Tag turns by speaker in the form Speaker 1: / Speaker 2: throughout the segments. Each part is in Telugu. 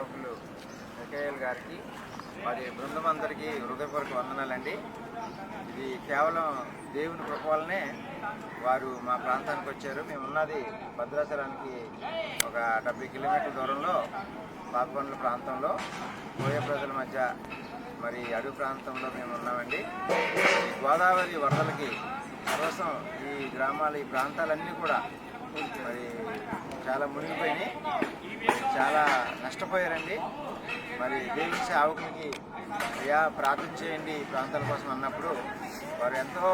Speaker 1: సేవకులు మికేఎల్ గారికి మరి బృందం అందరికీ హృదయపూర్వక వందనాలండి. ఇది కేవలం దేవుని కృప వల్లనే వారు మా ప్రాంతానికి వచ్చారు. మేము ఉన్నది భద్రాచలానికి ఒక డెబ్బై కిలోమీటర్ల దూరంలో పాపకొండల ప్రాంతంలో. కోయ ప్రజల మధ్య మరి అడవి ప్రాంతంలో మేము ఉన్నామండి గోదావరి వరదలకి సర్వసం ఈ గ్రామాలు ఈ ప్రాంతాలన్నీ కూడా మరి చాలా మునిగిపోయినాయి. చాలా నష్టపోయారండి. మరి దేవుని సేవకునికి అయ్యా ప్రార్థన చేయండి ఈ ప్రాంతాల కోసం అన్నప్పుడు వారు ఎంతో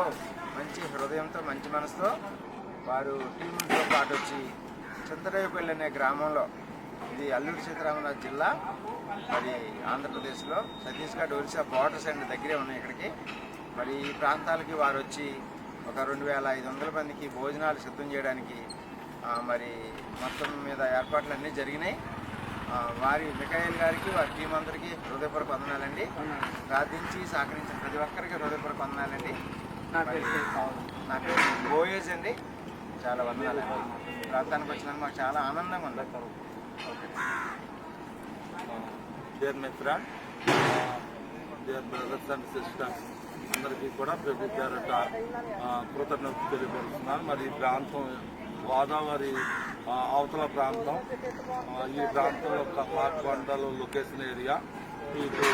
Speaker 1: మంచి హృదయంతో మంచి మనసుతో వారు టీములతో పాటు వచ్చి చింతరేపల్లి అనే గ్రామంలో ఇది అల్లూరు సీతారామరాజు జిల్లా మరి ఆంధ్రప్రదేశ్లో ఛత్తీస్గఢ్ ఒరిస్సా బార్డర్స్ అండ్ దగ్గరే ఉన్నాయి ఇక్కడికి. మరి ఈ ప్రాంతాలకి వారు వచ్చి ఒక రెండు వేల ఐదు వందల మందికి భోజనాలు సిద్ధం చేయడానికి మరి మొత్తం మీద ఏర్పాట్లు అన్నీ జరిగినాయి. ఆ, వారి మికాయిల్ గారికి వారి టీం అందరికీ హృదయపూర్వక వందనాలండి. ప్రార్థించి సహకరించిన ప్రతి ఒక్కరికి హృదయపూర్వక వందనాలండి.
Speaker 2: నా పేరు
Speaker 1: బోయేజ్ అండి. చాలా వందనాలండి. ప్రాంతానికి వచ్చినందుకు మాకు చాలా ఆనందంగా ఉంది.
Speaker 3: Dear my friend dear brothers and sisters అందరికీ కూడా ప్రభు పేరట ఆ, కృతజ్ఞతలు తెలియపరుస్తున్నాను. మరి ఈ ప్రాంతం గోదావరి అవతల ప్రాంతం ఈ ఈ ప్రాంతంలో పార్కొండలు లొకేషన్ ఏరియా ఇటు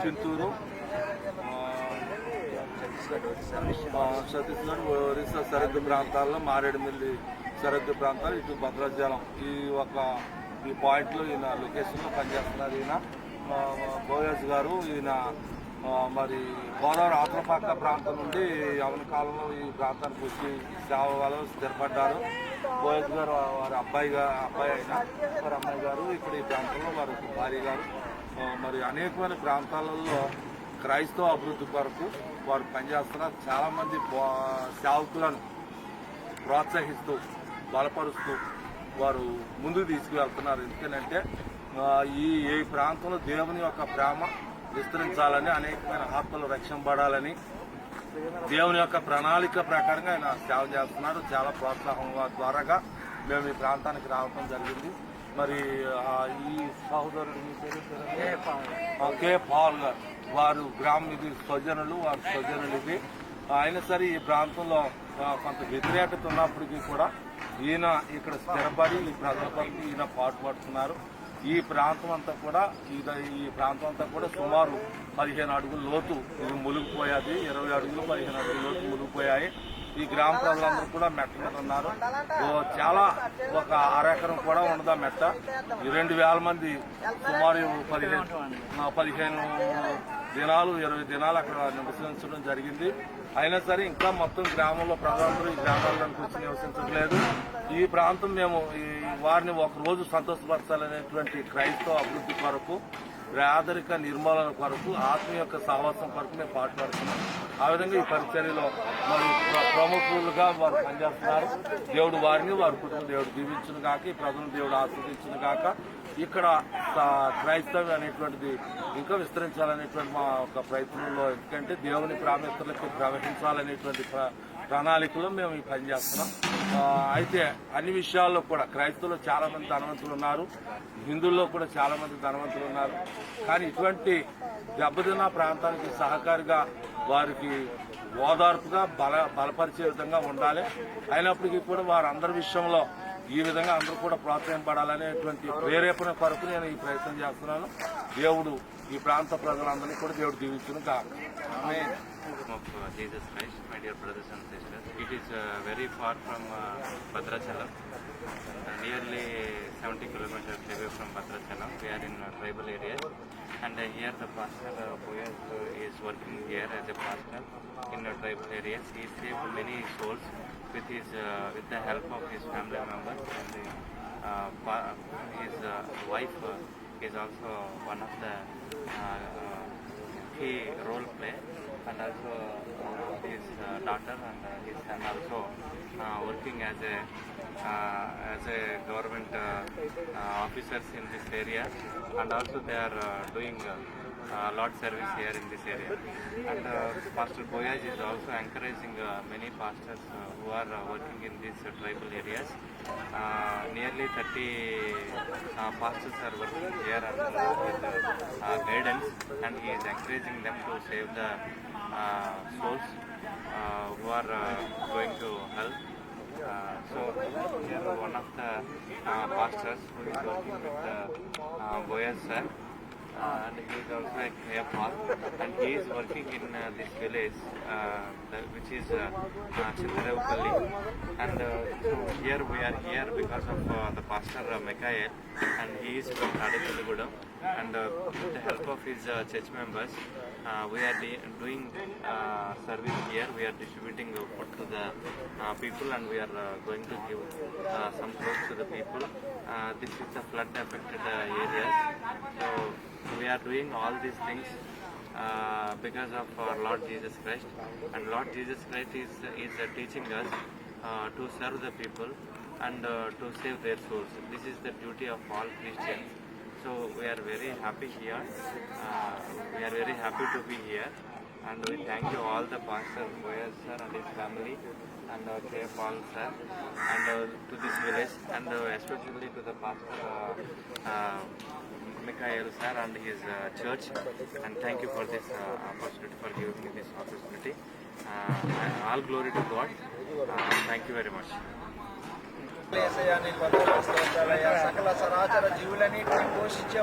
Speaker 3: చిత్తూరు
Speaker 1: ఛత్తీస్గఢ్ ఒరిస్సా
Speaker 3: సరిహద్దు ప్రాంతాల్లో మారేడుమిల్లి సరిహద్దు ప్రాంతాలు ఇటు భద్రాచలం ఈ ఒక ఈ పాయింట్లో ఈయన లొకేషన్లో పనిచేస్తున్నారు ఈయన. ఆ, గారు ఈయన మరి గోదావరి ఆత్మపాక ప్రాంతం నుండి యవన కాలంలో ఈ ప్రాంతానికి వచ్చి సేవ వాళ్ళు స్థిరపడ్డారు. పోయత్ గారు వారి అబ్బాయిగా అబ్బాయి అయిన వారి అమ్మాయి గారు ఇక్కడ ఈ ప్రాంతంలో వారి భార్య గారు. మరి అనేకమైన ప్రాంతాలలో క్రైస్తవ అభివృద్ధి కొరకు వారు పనిచేస్తున్నారు. చాలామంది సేవకులను ప్రోత్సహిస్తూ బలపరుస్తూ వారు ముందుకు తీసుకువెళ్తున్నారు. ఎందుకంటే ఈ ఈ ప్రాంతంలో దేవుని యొక్క ప్రేమ విస్తరించాలని అనేకమైన ఆత్మలు రక్షింపబడాలని దేవుని యొక్క ప్రణాళిక ప్రకారంగా ఆయన సేవ చేస్తున్నారు. చాలా ప్రోత్సాహం ద్వారాగా మేము ఈ ప్రాంతానికి రావడం జరిగింది. మరి ఈ సహోదరుడు కె పాల్. గారు. వారు గ్రామం ఇది స్వజనులు వారు స్వజనులు ఇది. అయినా సరే ఈ ప్రాంతంలో కొంత వ్యతిరేకత ఉన్నప్పటికీ కూడా ఈయన ఇక్కడ స్థిరపడి ఈ ప్రజల కొరకు ఈయన పాటుపడుతున్నారు. ఈ ప్రాంతం అంతా కూడా ఇది ఈ ప్రాంతం అంతా కూడా సుమారు పదిహేను అడుగుల లోతు ఇది మునిగిపోయాది ఇరవై అడుగులు పదిహేను అడుగుల లోతు మునిగిపోయాయి. ఈ గ్రామ ప్రజలందరూ కూడా మెట్ట మీద ఉన్నారు. ఓ చాలా ఒక అరెకరం కూడా ఉండదు ఆ మెట్ట? ఈ రెండు వేల మంది సుమారు పదిహేను పదిహేను దినాలు ఇరవై దినాలు అక్కడ నివసించడం జరిగింది. అయినా సరే ఇంకా మొత్తం గ్రామంలో ప్రజలందరూ ఈ గ్రామాల్లోకి వచ్చి నివసించట్లేదు. ఈ ప్రాంతం మేము ఈ వారిని ఒక రోజు సంతోషపరచాలనేటువంటి క్రైస్తవ అభివృద్ధి కొరకు పేదరిక నిర్మూలన కొరకు ఆత్మ యొక్క సాహసం కొరకు మేము పాటుపడుతున్నాం. ఆ విధంగా ఈ పరిచర్యలో మరి ప్రముఖులుగా వారు పనిచేస్తున్నారు. దేవుడు వారిని వారి కుటుంబం దేవుడు దీవించును కాక ఈ ప్రజలను దేవుడు ఆస్వాదించును కాక ఇక్కడ క్రైస్తవ్యం క్రైస్తవం అనేటువంటిది ఇంకా విస్తరించాలనేటువంటి మా ఒక ప్రయత్నంలో ఎందుకంటే దేవుని ప్రాముఖ్యతలకు ప్రవహించాలనేటువంటి ప్ర- ప్రణాళికలో మేము ఈ పని చేస్తున్నాం. అయితే అన్ని విషయాల్లో కూడా క్రైస్తవులు చాలా మంది ధనవంతులు ఉన్నారు హిందువుల్లో కూడా చాలా మంది ధనవంతులు ఉన్నారు కానీ ఇటువంటి దెబ్బతిన్న ప్రాంతానికి సహకారిగా వారికి ఓదార్పుగా బల బలపరిచే విధంగా ఉండాలి. అయినప్పటికీ కూడా వారందరి విషయంలో ఈ విధంగా అందరూ కూడా ప్రోత్సహింపడాలనేటువంటి ప్రేరేపణ కొరకు నేను ఈ ప్రయత్నం చేస్తున్నాను. దేవుడు ఈ ప్రాంత ప్రజలందరినీ కూడా దేవుడు దీవించను
Speaker 4: కాద్రాచలం nearly seventy kilometers away from Bhadrachalam we are in tribal area and here the pastor uh, Boyaz uh, is working here as a pastor in uh, tribal areas. He saved many souls with his uh, with the help of his family members and his wife is also one of the key role play and also his daughter and his son also working as a as a government uh, uh, officers in this area and also they are uh, doing uh, uh, lot service here in this area. And uh, Pastor Boyaj is also encouraging uh, many pastors uh, who are uh, working in these uh, tribal areas. Uh, nearly 30 uh, pastors are working here and uh, with uh, uh, guidance and he is encouraging them to save the uh, souls uh, who are uh, going to hell. uh, so here one of the uh, pastors who is working with the uh, Boyaz sir. And he is also a clear and he is working in uh, this village the, which is uh, Chindarevpalli and so here we are here because of the pastor uh, Mikael. And he is from Tadepalligudam and uh, with the help of his uh, church members uh, we are doing uh, service here. We are distributing uh, food to the uh, people and we are uh, going to give uh, some clothes to the people. Uh, this is the flood affected uh, areas so we are doing all these things uh, because of our Lord Jesus Christ. And Lord Jesus Christ is, is uh, teaching us uh, to serve the people and uh, to save their souls. This is the duty of all Christians so we are very happy here. Uh, we are very happy to be here, and we thank you all the pastor Boyas sir and his family, and uh, K. Paul sir, and uh, to this village, and uh, especially to the pastor uh, uh, Mikhail sir and his uh, church. And thank you for this uh, opportunity for giving me this opportunity. Uh, all glory to God. Uh, thank you very much.
Speaker 1: సకల సరాచర జీవులన్నింటినీ పోషించే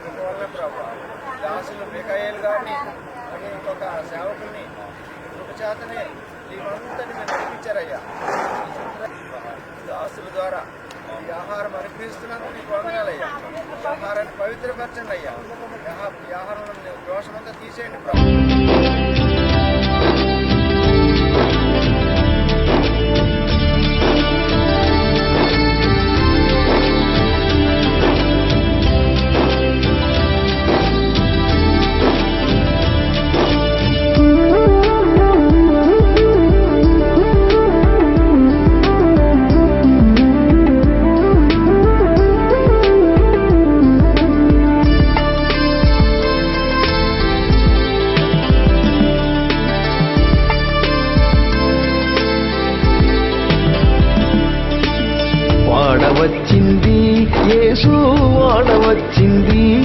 Speaker 1: అందువల్ల ప్రభా దాసులు మికాయేలు గారిని అని ఇంకొక సేవకుని కృపచేతనే దీవంతని మీరు నడిపించారయ్యా. దాసుల ద్వారా ఈ ఆహారం అనిపిస్తున్నందుకు నీకు వందనాలయ్యా. ఆహారాన్ని పవిత్రపరచండి అయ్యా. ఈ ఆహారం ఆహారంలో దోషమంతా తీసేయండి ప్రభు.
Speaker 5: యేసు వాడవచ్చింది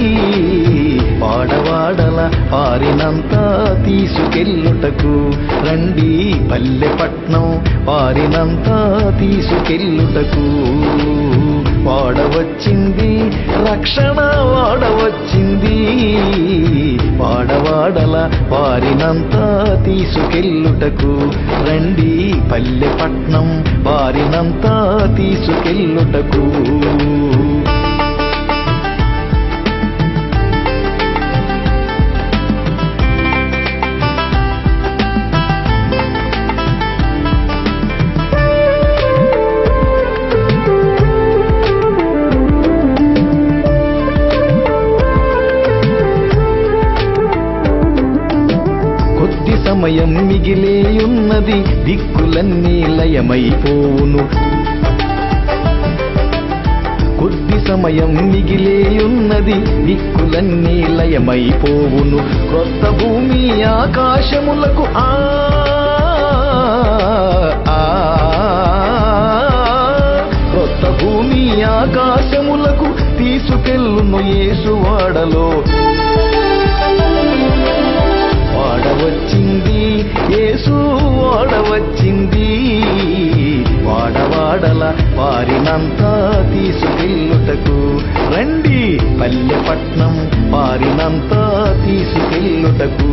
Speaker 5: పాడవాడల పారినంతా తీసుకెళ్ళుటకు. రండి పల్లెపట్నం పారినంతా తీసుకెళ్ళుటకు. వాడవచ్చింది రక్షణ వాడవచ్చింది. వాడవాడల వారినంతా తీసుకెళ్ళుటకు. రండి పల్లెపట్నం వారినంతా తీసుకెళ్ళుటకు. దిక్కులన్నీ లయమైపోవును క్రొత్త భూమి ఆకాశములకు ఆ ఆ, క్రొత్త భూమి ఆకాశములకు తీసుకెళ్ళును యేసువాడలో వాడవచ్చింది యేసు వాడవచ్చింది. పాడల వారినంతా తీసుకెళ్ళుటకు. రండి పల్లెపట్నం వారినంతా తీసుకెళ్ళుటకు.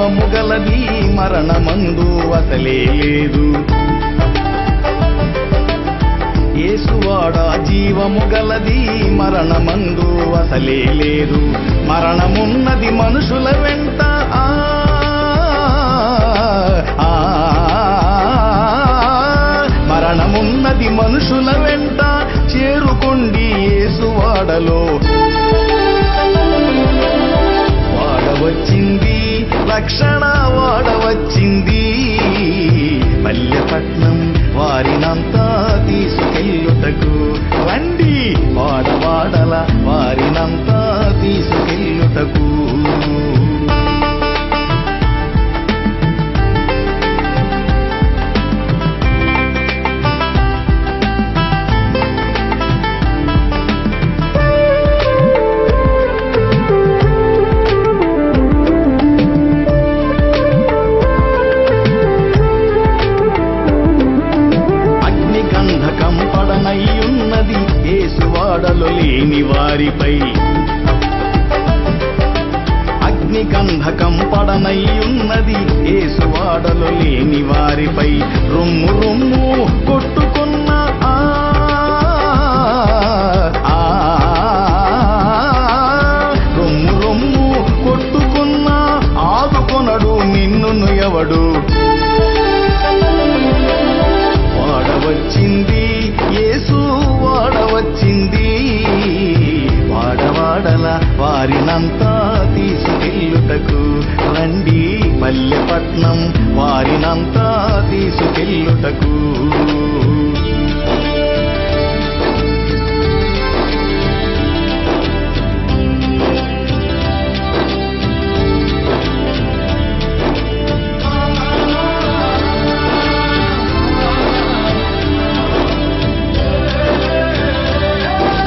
Speaker 5: జీవము గలది మరణమందు అసలే లేదు ఏసువాడా జీవము గలది మరణమందు అసలే లేదు మరణమున్నది మనుషుల వెంట లేని వారిపై అగ్నిగంధకం పడనయ్యున్నది ఏసువాడలు లేని వారిపై రొమ్ము రొమ్ము పల్లెపట్నం వారినంతా తీసుకెళ్ళుటకు.